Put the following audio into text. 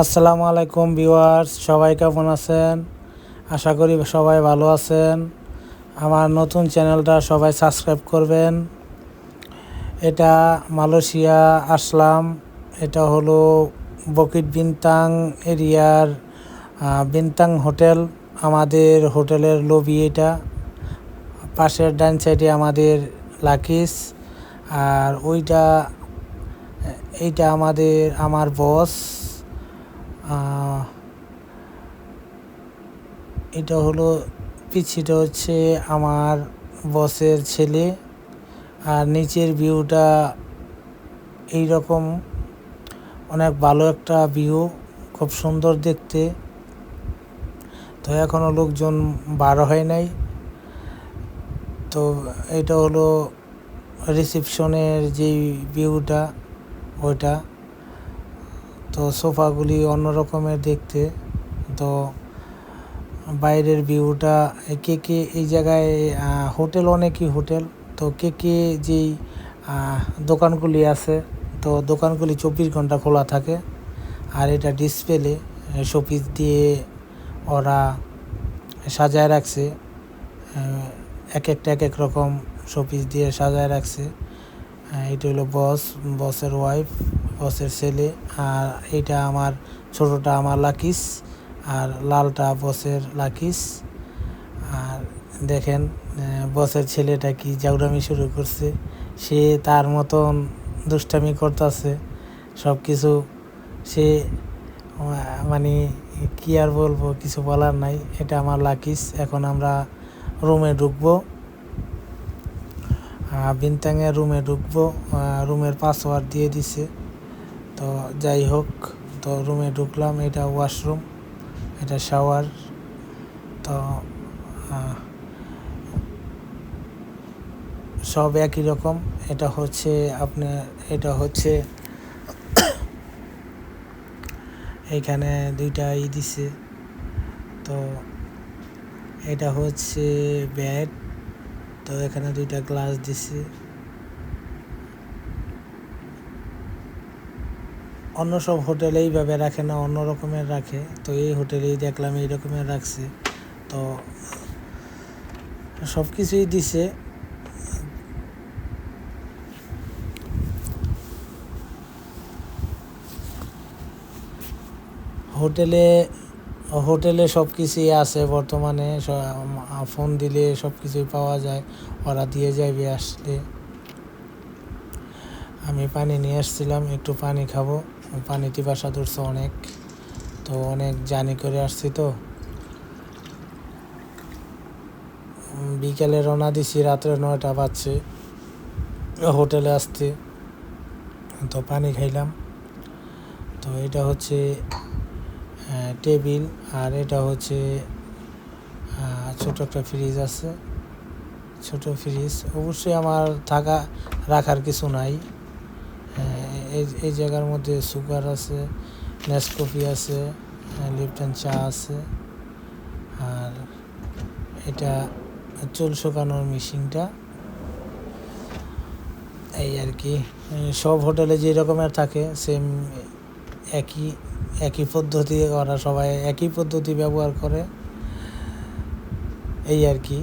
আসসালামু আলাইকুম ভিউয়ার্স, সবাই কেমন আছেন? আশা করি সবাই ভালো আছেন। আমার নতুন চ্যানেলটা সবাই সাবস্ক্রাইব করবেন। এটা মালয়েশিয়া আসলাম। এটা হলো বকিট বিনতাং এরিয়ার বিনতাং হোটেল। আমাদের হোটেলের লবি এটা। পাশের ডান সাইডে আমাদের লাকিস। আর ওইটা, এইটা আমাদের, আমার বস এটা হলো পিছিটা হচ্ছে আমার বসের ছেলে, আর নিচের ভিউটা এই রকম অনেক ভালো একটা ভিউ খুব সুন্দর দেখতে। তো এখনও লোকজন বার হয় নাই। তো এটা হলো রিসেপশনের যেই ভিউটা ওইটা। তো সোফাগুলি অন্য রকমের দেখতে। তো বাইরের ভিউটা, কে কে এই জায়গায় হোটেল অনেকই হোটেল। তো কে কে যেই দোকানগুলি আছে, তো দোকানগুলি চব্বিশ ঘণ্টা খোলা থাকে। আর এটা ডিসপ্লে, শোপিস দিয়ে ওরা সাজায় রাখছে। এক একটা এক এক রকম শোপিস দিয়ে সাজায় রাখছে। এটা হলো বস, বসের ওয়াইফ। বসের ছেলে, আর এটা আমার ছোটটা আমার লাকিস, আর লালটা বসের লাকিস। আর দেখেন বসের ছেলেটা কি জাউরামি শুরু করছে। সে তার মতন দুষ্টামি করতেছে। সব কিছু সে মানে কি আর বলব, কিছু বলার নাই। এটা আমার লাকিস, এখন আমরা রুমে ঢুকবো। বিনতাঙের রুমে ঢুকবো। রুমের পাসওয়ার্ড দিয়ে দিছে। তো যাই হোক, তো রুমে ঢুকলাম, এটা ওয়াশরুম, এটা শাওয়ার, তো সব একই রকম। এটা হচ্ছে আপনার, এটা হচ্ছে এখানে দুইটা ই দিছে। তো এটা হচ্ছে ব্যাড তো এখানে দুইটা গ্লাস দিছে। অন্য সব হোটেলে এইভাবে রাখে না, অন্য রকমের রাখে। তো এই হোটেলেই দেখলাম, এই রকমের রাখছে। তো, সব কিছুই দিছে। হোটেলে হোটেলে সব কিছুই আছে বর্তমানে। ফোন দিলে সব কিছুই পাওয়া যায়। ওরা দিয়ে যাবে আসলে আমি পানি নিয়ে আসছিলাম, একটু পানি খাব। পানি পিপাসা ধরছে অনেক। তো অনেক জানি করে আসছি তো। বিকেলে রওনা দিছি, রাত্রে নয়টা বাজছে। হোটেলে আসতে তো পানি খাইলাম। তো এটা হচ্ছে টেবিল আর এটা হচ্ছে ছোট একটা ফ্রিজ আছে। ছোট ফ্রিজ। অবশ্যই আমার থাকা, রাখার কিছু নাই। এই এই জায়গার মধ্যে সুগার আছে নেসকফি আছে লিপটন চা আছে, আর এটা চুল শুকানোর মেশিনটা। এই আর কি সব হোটেলে যে রকমের থাকে সেম একই একই পদ্ধতি ওরা সবাই একই পদ্ধতি ব্যবহার করে। এই আর কি।